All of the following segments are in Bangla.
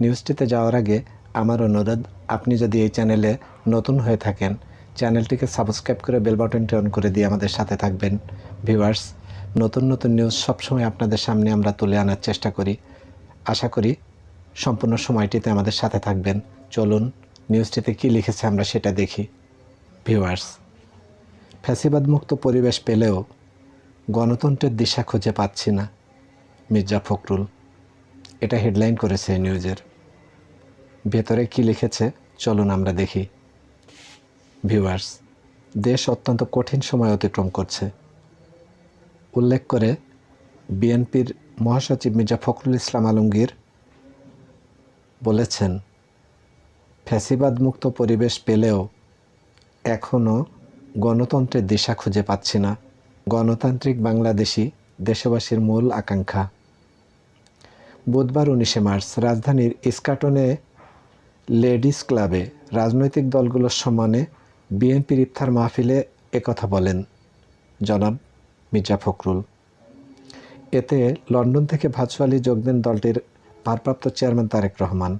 নিউজটিতে যাওয়ার আগে আমার অনুরোধ, আপনি যদি এই চ্যানেলে নতুন হয়ে থাকেন, চ্যানেলটিকে সাবস্ক্রাইব করে বেল বাটনটি অন করে দিয়ে আমাদের সাথে থাকবেন। ভিউয়ার্স, নতুন নতুন নিউজ সবসময় আপনাদের সামনে আমরা তুলে আনার চেষ্টা করি। আশা করি সম্পূর্ণ সময়টিতে আমাদের সাথে থাকবেন। চলুন, নিউজটিতে কী লিখেছে আমরা সেটা দেখি। ভিউয়ার্স ফ্যাসিবাদ মুক্ত পরিবেশ পেলেও গণতন্ত্রের দিশা খুঁজে পাচ্ছি না মির্জা ফখরুল। এটা হেডলাইন করেছে নিউজের ভেতরে কি লিখেছে? চলুন আমরা দেখি। ভিউয়ার্স দেশ অত্যন্ত কঠিন সময় অতিক্রম করছে। উল্লেখ করে, বিএনপির মহাসচিব মির্জা ফখরুল ইসলাম আলমগীর বলেছেন ফ্যাসিবাদ মুক্ত পরিবেশ পেলেও এখনও গণতন্ত্রের দিশা খুঁজে পাচ্ছি না। গণতান্ত্রিক বাংলাদেশি দেশবাসীর মূল আকাঙ্ক্ষা। বুধবার উনিশে মার্চ রাজধানীর ইস্কাটনে লেডিস ক্লাবে রাজনৈতিক দলগুলোর সম্মানে বিএনপির ইফতার মাহফিলে একথা বলেন। জনাব মির্জা ফখরুল। এতে লন্ডন থেকে ভার্চুয়ালি যোগ দেন দলটির ভারপ্রাপ্ত চেয়ারম্যান তারেক রহমান।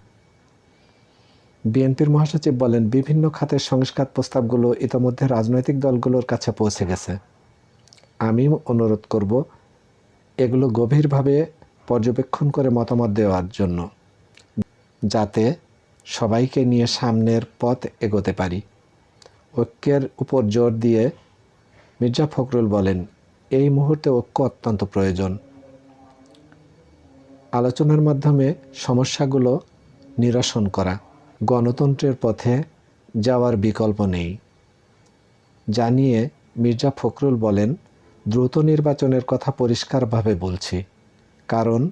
বিএনপির মহাসচিব বলেন, বিভিন্ন খাতের সংস্কার প্রস্তাবগুলো ইতোমধ্যে রাজনৈতিক দলগুলোর কাছে পৌঁছে গেছে। আমি অনুরোধ করব, এগুলো গভীরভাবে পর্যবেক্ষণ করে মতামত দেওয়ার জন্য, যাতে সবাইকে নিয়ে সামনের পথ এগোতে পারি। ঐক্যের উপর জোর দিয়ে মির্জা ফখরুল বলেন, এই মুহূর্তে ঐক্য অত্যন্ত প্রয়োজন। আলোচনার মাধ্যমে সমস্যাগুলো নিরসন করা, গণতন্ত্রের পথে যাওয়ার বিকল্প নেই। জানিয়ে মির্জা ফখরুল বলেন, দ্রুত নির্বাচনের কথা পরিষ্কারভাবে বলছি। কারণ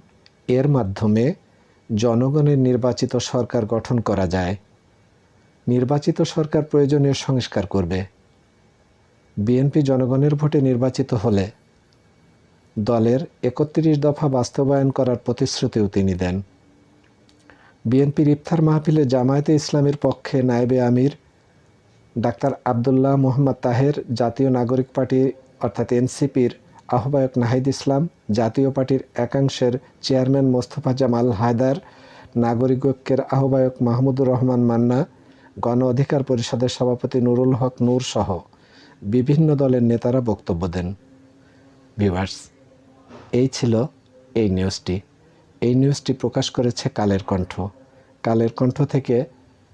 এর মাধ্যমে জনগণের নির্বাচিত সরকার গঠন করা যায়। নির্বাচিত সরকার প্রয়োজনীয় সংস্কার করবে। বিএনপি জনগণের ভোটে নির্বাচিত হলে দলের একত্রিশ দফা বাস্তবায়ন করার প্রতিশ্রুতিও তিনি দেন। বিএনপির ইফতার মাহফিলে জামায়াতে ইসলামের পক্ষে নায়েবে আমির, ডাক্তার আবদুল্লাহ মোহাম্মদ তাহের জাতীয় নাগরিক পার্টি অর্থাৎ এনসিপির আহ্বায়ক নাহিদ ইসলাম, জাতীয় পার্টির একাংশের চেয়ারম্যান মোস্তফা জামাল হায়দার, নাগরিক ঐক্যের আহ্বায়ক মাহমুদুর রহমান মান্না, গণ অধিকার পরিষদের সভাপতি নুরুল হক নূর সহ বিভিন্ন দলের নেতারা বক্তব্য দেন। ভিভার্স এই ছিল এই নিউজটি। এই নিউজটি প্রকাশ করেছে কালের কণ্ঠ। কালের কণ্ঠ থেকে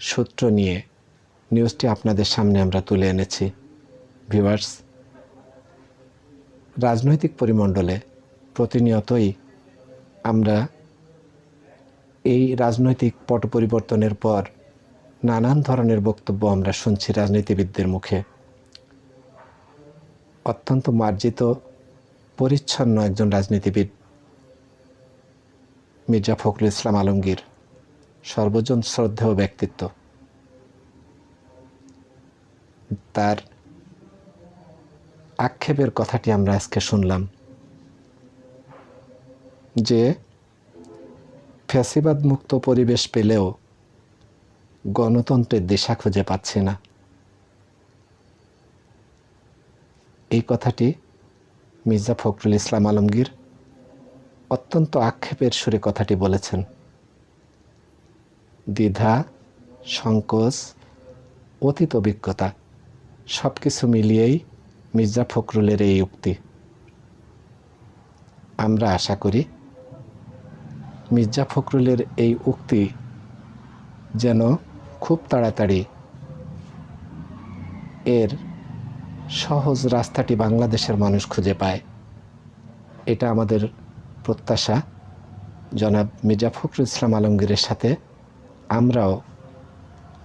সূত্র নিয়ে নিউজটি আপনাদের সামনে আমরা তুলে এনেছি। ভিউয়ার্স রাজনৈতিক পরিমণ্ডলে প্রতিনিয়তই আমরা এই রাজনৈতিক পট পরিবর্তনের পর নানান ধরনের বক্তব্য আমরা শুনছি রাজনীতিবিদদের মুখে। অত্যন্ত মার্জিত, পরিচ্ছন্ন একজন রাজনীতিবিদ মির্জা ফখরুল ইসলাম আলমগীর, সর্বজন শ্রদ্ধেয় ব্যক্তিত্ব। তার আক্ষেপের কথাটি আমরা আজকে শুনলাম, যে ফ্যাসিবাদ মুক্ত পরিবেশ পেলেও গণতন্ত্রের দিশা খুঁজে পাচ্ছি না। এই কথাটি মির্জা ফখরুল ইসলাম আলমগীর অত্যন্ত আক্ষেপের সুরে কথাটি বলেছেন। দ্বিধা, সংকোচ, অতীত অভিজ্ঞতা সব কিছু মিলিয়েই মির্জা ফখরুলের এই উক্তি। আমরা আশা করি মির্জা ফখরুলের এই উক্তি যেন খুব তাড়াতাড়ি এর সহজ রাস্তাটি বাংলাদেশের মানুষ খুঁজে পায়। এটা আমাদের প্রত্যাশা। জনাব মির্জা ফখরুল ইসলাম আলমগীরের সাথে আমরাও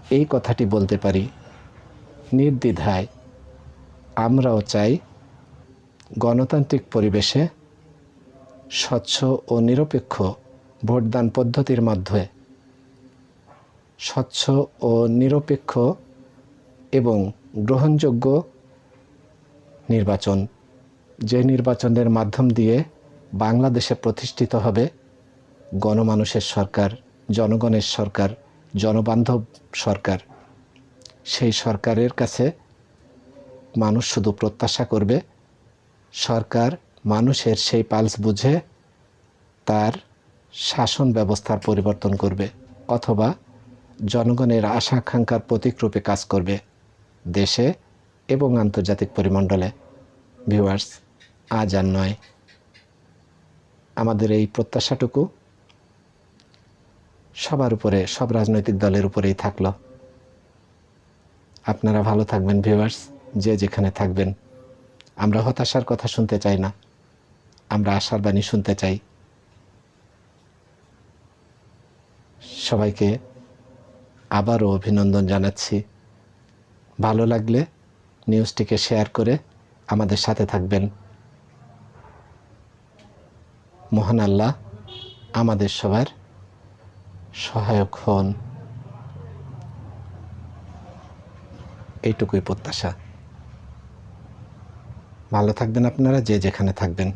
এই কথাটি বলতে পারি। নির্দ্বিধায় আমরাও চাই গণতান্ত্রিক পরিবেশে স্বচ্ছ ও নিরপেক্ষ ভোটদান পদ্ধতির মাধ্যমে স্বচ্ছ ও নিরপেক্ষ এবং গ্রহণযোগ্য নির্বাচন, যে নির্বাচনের মাধ্যম দিয়ে বাংলাদেশে প্রতিষ্ঠিত হবে গণমানুষের সরকার, জনগণের সরকার, জনবান্ধব সরকার। সেই সরকারের কাছে মানুষ শুধু প্রত্যাশা করবে, সরকার মানুষের সেই পালস বুঝে তার শাসন ব্যবস্থার পরিবর্তন করবে, অথবা জনগণের আশা আকাঙ্ক্ষার প্রতীকরূপে কাজ করবে দেশে এবং আন্তর্জাতিক পরিমণ্ডলে। ভিউয়ার্স, আজ আর নয়। আমাদের এই প্রত্যাশাটুকু সবার উপরে, সব রাজনৈতিক দলের উপরেই থাকল। আপনারা ভালো থাকবেন, ভিউয়ার্স। যে যেখানে থাকবেন। আমরা হতাশার কথা শুনতে চাই না। আমরা আশার বাণী শুনতে চাই। সবাইকে আবারও অভিনন্দন জানাচ্ছি। ভালো লাগলে নিউজটিকে শেয়ার করে আমাদের সাথে থাকবেন। মহান আল্লাহ আমাদের সবার সহায়ক হন। এইটুকুই প্রত্যাশা। ভালো থাকবেন আপনারা যে যেখানে থাকবেন।